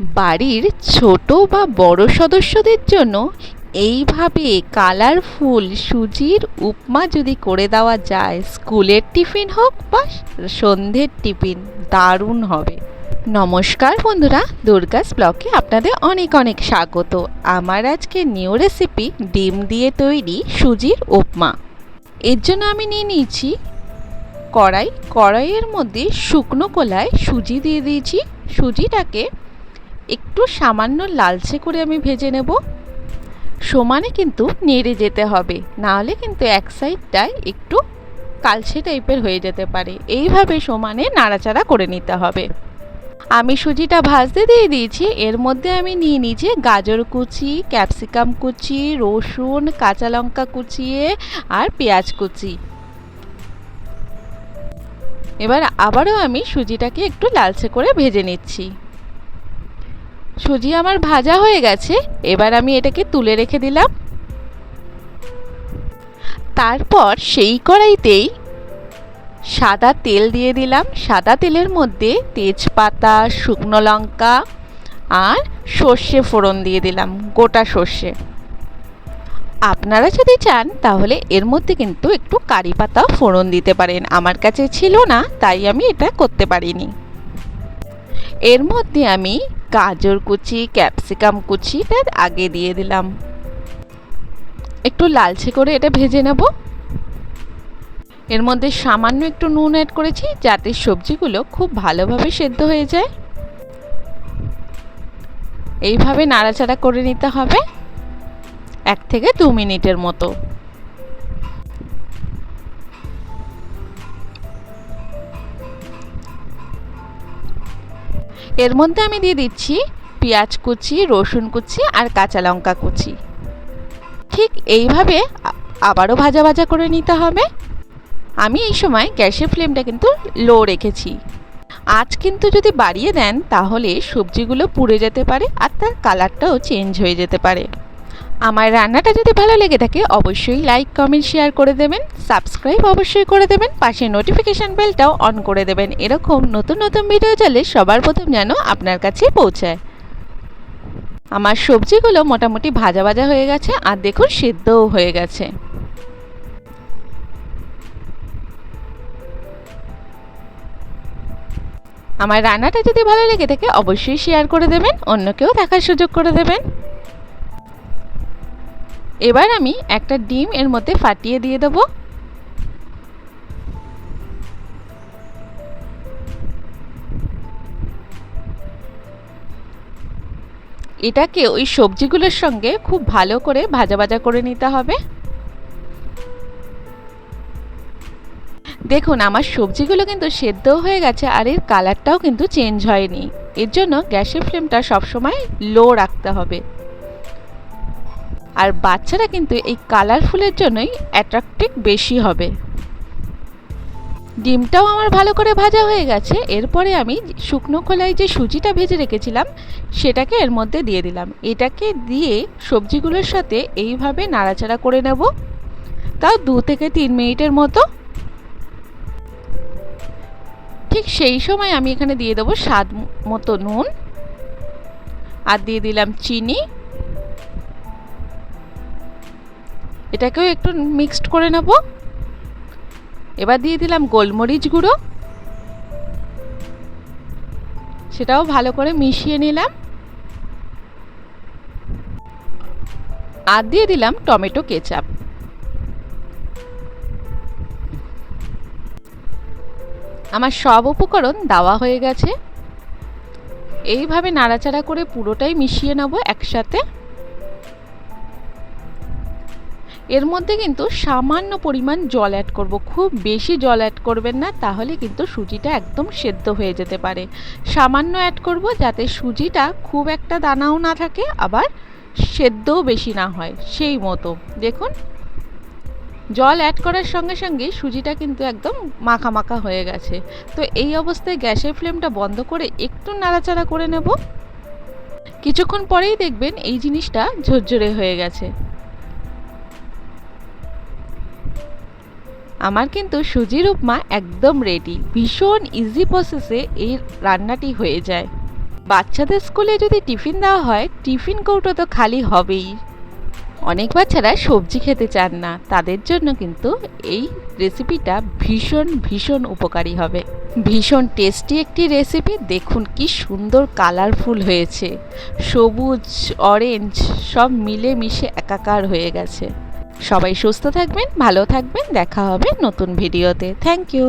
বাড়ির ছোট বা বড় সদস্যদের জন্য এইভাবে কালারফুল সুজির উপমা যদি করে দেওয়া যায়, স্কুলের টিফিন হোক বা সন্ধ্যের টিফিন, দারুণ হবে। নমস্কার বন্ধুরা, দুর্গাস ব্লকে আপনাদের অনেক অনেক স্বাগত। আমার আজকে নিউ রেসিপি ডিম দিয়ে তৈরি সুজির উপমা। এর জন্য আমি নিয়ে নিয়েছি কড়াই। কড়াইয়ের মধ্যে শুকনো কলায় সুজি দিয়ে দিয়েছি। সুজিটাকে একটু সামান্য লালচে করে আমি ভেজে নেব। সমানে কিন্তু নেড়ে যেতে হবে, নাহলে কিন্তু এক সাইডটায় একটু কালচে টাইপের হয়ে যেতে পারে। এইভাবে সমানে নাড়াচাড়া করে নিতে হবে। আমি সুজিটা ভাজতে দিয়ে দিয়েছি, এর মধ্যে আমি নিয়ে নিয়েছি গাজর কুচি, ক্যাপসিকাম কুচি, রসুন, কাঁচা লঙ্কা কুচিয়ে আর পেঁয়াজ কুচি। এবার আবারও আমি সুজিটাকে একটু লালচে করে ভেজে নিচ্ছি। সুজি আমার ভাজা হয়ে গেছে, এবার আমি এটাকে তুলে রেখে দিলাম। তারপর সেই কড়াইতেই সাদা তেল দিয়ে দিলাম। সাদা তেলের মধ্যে তেজপাতা, শুকনো লঙ্কা আর সর্ষে ফোড়ন দিয়ে দিলাম, গোটা সর্ষে। আপনারা যদি চান, তাহলে এর মধ্যে কিন্তু একটু কারি পাতা ফোড়ন দিতে পারেন। আমার কাছে ছিল না, তাই আমি এটা করতে পারিনি। এর মধ্যে আমি গাজর কুচি, ক্যাপসিকাম কুচি কুচিটা আগে দিয়ে দিলাম। একটু লালচে করে এটা ভেজে নেব। এর মধ্যে সামান্য একটু নুন অ্যাড করেছি যাতে সবজিগুলো খুব ভালোভাবে সেদ্ধ হয়ে যায়। এইভাবে নাড়াচাড়া করে নিতে হবে। এক থেকে দু মিনিটের মতো। এর মধ্যে আমি দিয়ে দিচ্ছি পেঁয়াজ কুচি, রসুন কুচি আর কাঁচা লঙ্কা কুচি। ঠিক এইভাবে আবারও ভাজা ভাজা করে নিতে হবে। আমি এই সময় গ্যাসের ফ্লেমটা কিন্তু লো রেখেছি। আজ কিন্তু যদি বাড়িয়ে দেন, তাহলে সবজিগুলো পুড়ে যেতে পারে আর তার কালারটাও চেঞ্জ হয়ে যেতে পারে। আমার রান্নাটা যদি ভালো লেগে থাকে, অবশ্যই লাইক কমেন্ট শেয়ার করে দেবেন। সাবস্ক্রাইব অবশ্যই করে দেবেন। পাশে নোটিফিকেশান বেলটাও অন করে দেবেন। এরকম নতুন নতুন ভিডিও চলে সবার প্রথম যেন আপনার কাছে পৌঁছায়। আমার সবজিগুলো মোটামুটি ভাজা ভাজা হয়ে গেছে আর দেখুন সিদ্ধও হয়ে গেছে। আমার রান্নাটা যদি ভালো লেগে থাকে, অবশ্যই শেয়ার করে দেবেন। অন্যকেও দেখার সুযোগ করে দেবেন। এবার আমি একটা ডিম এর মধ্যে ফাটিয়ে দিয়ে দেবো। এটাকে ওই সবজিগুলোর সঙ্গে খুব ভালো করে ভাজা ভাজা করে নিতে হবে। দেখুন, আমার সবজিগুলো কিন্তু সেদ্ধ হয়ে গেছে আর এর কালারটাও কিন্তু চেঞ্জ হয়নি। এর জন্য গ্যাসের ফ্লেমটা সবসময় লো রাখতে হবে। আর বাচ্চারা কিন্তু এই কালারফুলের জন্যই অ্যাট্রাক্টিভ বেশি হবে। ডিমটাও আমার ভালো করে ভাজা হয়ে গেছে, এরপরে আমি শুকনো খোলায় যে সুজিটা ভেজে রেখেছিলাম, সেটাকে এর মধ্যে দিয়ে দিলাম। এটাকে দিয়ে সবজিগুলোর সাথে এইভাবে নাড়াচাড়া করে নেব। তাও দু থেকে তিন মিনিটের মতো। ঠিক সেই সময় আমি এখানে দিয়ে দেবো স্বাদ মতো নুন। আর দিয়ে দিলাম চিনি। এটাকেও একটু মিক্সড করে নেব। এবার দিয়ে দিলাম গোলমরিচ গুঁড়ো। সেটাও ভালো করে মিশিয়ে নিলাম। আর দিয়ে দিলাম টমেটো কেচাপ। আমার সব উপকরণ দেওয়া হয়ে গেছে। এইভাবে নাড়াচাড়া করে পুরোটাই মিশিয়ে নেব একসাথে। এর মধ্যে কিন্তু সামান্য পরিমাণ জল অ্যাড করব। খুব বেশি জল অ্যাড করবেন না, তাহলে কিন্তু সুজিটা একদম সেদ্ধ হয়ে যেতে পারে। সামান্য অ্যাড করব যাতে সুজিটা খুব একটা দানাও না থাকে, আবার সেদ্ধও বেশি না হয়, সেই মতো। দেখুন, জল অ্যাড করার সঙ্গে সঙ্গে সুজিটা কিন্তু একদম মাখা মাখা হয়ে গেছে। তো এই অবস্থায় গ্যাসের ফ্লেমটা বন্ধ করে একটু নাড়াচাড়া করে নেব। কিছুক্ষণ পরেই দেখবেন এই জিনিসটা ঝরঝরে হয়ে গেছে। আমার কিন্তু সুজির উপমা একদম রেডি ভীষণ ইজি প্রসেসে এই রান্নাটি হয়ে যায়। বাচ্চাদের স্কুলে যদি টিফিন দেওয়া হয় টিফিন কৌটো তো খালি হবেই। অনেক বাচ্চারা সবজি খেতে চান না, তাদের জন্য কিন্তু এই রেসিপিটা ভীষণ ভীষণ উপকারী হবে। ভীষণ টেস্টি একটি রেসিপি দেখুন কি সুন্দর কালারফুল হয়েছে। সবুজ অরেঞ্জ সব মিলে মিশে একাকার হয়ে গেছে। সবাই সুস্থ থাকবেন ভালো থাকবেন দেখা হবে নতুন ভিডিওতে। Thank you